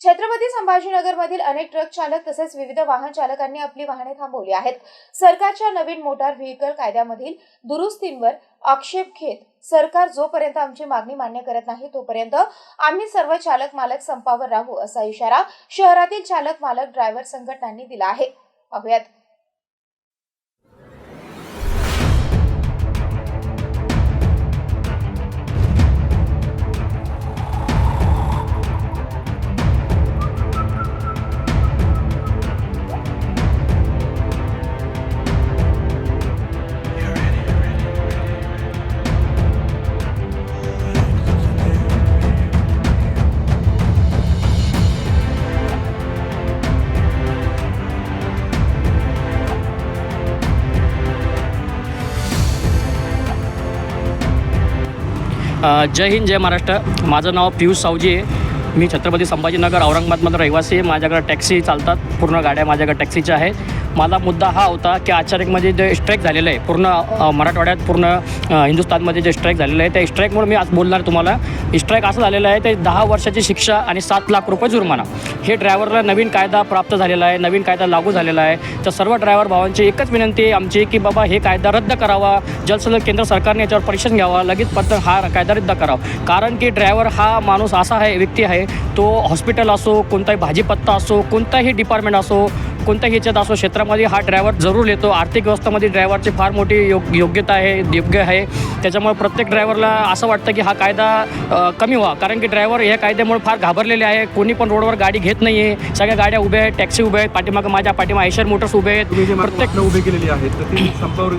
छत्रपती संभाजीनगरमधील अनेक ट्रक चालक तसेच विविध वाहन चालकांनी आपली वाहने थांबवली आहेत. सरकारच्या नवीन मोटार व्हेकल कायद्यामधील दुरुस्तींवर आक्षेप घेत सरकार जोपर्यंत आमची मागणी मान्य करत नाही तोपर्यंत आम्ही सर्व चालक मालक संपावर राहू असा इशारा शहरातील चालक मालक ड्रायव्हर संघटनांनी दिला आहे. पाहुयात. जय हिंद जय महाराष्ट्र. माझं नाव पियुष सावजी आहे. मी छत्रपती संभाजीनगर औरंगाबादमधला रहिवासी आहे. माझ्याकडे टॅक्सी चालतात. पूर्ण गाड्या माझ्याकडे टॅक्सीच्या आहेत. माझा मुद्दा हा होता की अचानकमध्ये जे स्ट्राईक झालेलं आहे पूर्ण मराठवाड्यात पूर्ण हिंदुस्थानमध्ये जे स्ट्राईक झालेलं आहे त्या स्ट्राईकमुळे मी आज बोलणार तुम्हाला. स्ट्राईक असं झालेलं आहे ते दहा वर्षाची शिक्षा आणि सात लाख रुपये जुर्माना. हे ड्रायव्हरला नवीन कायदा प्राप्त झालेला आहे नवीन कायदा लागू झालेला आहे. तर सर्व ड्रायव्हर भावांची एकच विनंती आहे आमची की बाबा हे कायदा रद्द करावा. जलसलग केंद्र सरकारने याच्यावर परीक्षण घ्यावा लगेच पत्र हा कायदा रद्द करावा. कारण की ड्रायव्हर हा माणूस असा आहे व्यक्ती आहे तो हॉस्पिटल असो कोणताही भाजीपत्ता असो कोणताही डिपार्टमेंट असो कोणत्याही ह्याच्यात असो क्षेत्रामध्ये हा ड्रायव्हर जरूर येतो. आर्थिक व्यवस्थेमध्ये ड्रायव्हरची फार मोठी योग योग्यता आहे योग्य आहे. त्याच्यामुळे प्रत्येक ड्रायव्हरला असं वाटतं की हा कायदा कमी व्हा. कारण की ड्रायव्हर या कायद्यामुळे फार घाबरलेले आहे. कोणी पण रोडवर गाडी घेत नाही आहे सगळ्या गाड्या उभ्या आहेत टॅक्सी उभ्या आहेत पाठीमागं माझ्या पाठीमागे आयशर मोटर्स उभे आहेत. प्रत्येक उभे केलेली आहेत संपावर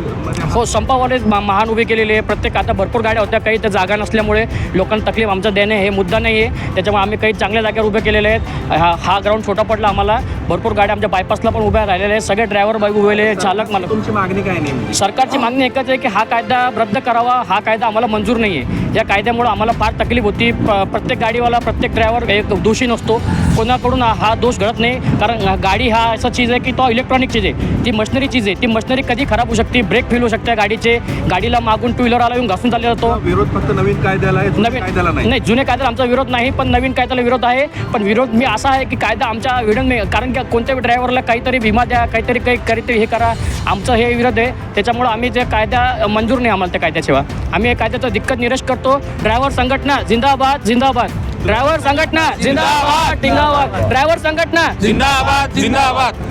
हो संपावाले मा- महान उभे केलेले आहे प्रत्येक आता भरपूर गाड्या होत्या काही तर जागा नसल्यामुळे लोकांना तकलीफ आमचं देणे हे मुद्दा नाही आहे त्याच्यामुळे आम्ही काही चांगल्या जागेवर उभे केलेले आहेत. हा हा ग्राउंड छोटा पडला आम्हाला. भरपूर गाड्या आमच्या बायपासला पण उभ्या राहिलेल्या आहेत. सगळे ड्रायव्हर बाईक उभेले चालक मला तुमची मागणी काय नेमकी? सरकारची मागणी एकच आहे की हा कायदा रद्द करावा हा कायदा आम्हाला मंजूर नाही आहे या कायद्यामुळे आम्हाला फार तकलीफ होती. प्रत्येक गाडीवाला प्रत्येक ड्रायव्हर एक दोषी नसतो. कोणाकडून हा- दोष घडत नाही. कारण गाडी हा असा चीज आहे की तो इलेक्ट्रॉनिक चीज आहे. ती मशिनरी चीज आहे. ती मशिनरी कधी खराब होऊ शकते ब्रेक फेल होऊ शकते गाडीचे. गाडीला मागून टू व्हीलरवाला येऊन घासून चालला जातो. विरोध फक्त नवीन कायद्याला नवीन कायद्याला नाही. नाही जुन्या कायद्याला आमचा विरोध नाही पण नवीन कायद्याला विरोध आहे. पण विरोध मी असा आहे की कायदा आमच्या विरोध नाही कारण की कोणत्याही ड्रायव्हरला काहीतरी विमा द्या काहीतरी काही काहीतरी हे करा. आमचं हे विरोध आहे. त्याच्यामुळं आम्ही जे कायदा मंजूर नाही आम्हाला त्या कायद्याशिवाय. आम्ही या कायद्याचा दिक्कत निरश करतो. ड्रायव्हर संघटना जिंदाबाद जिंदाबाद. ड्रायव्हर संघटना जिंदाबाद टिंगाबाद ड्रायव्हर संघटना जिंदाबाद जिंदाबाद.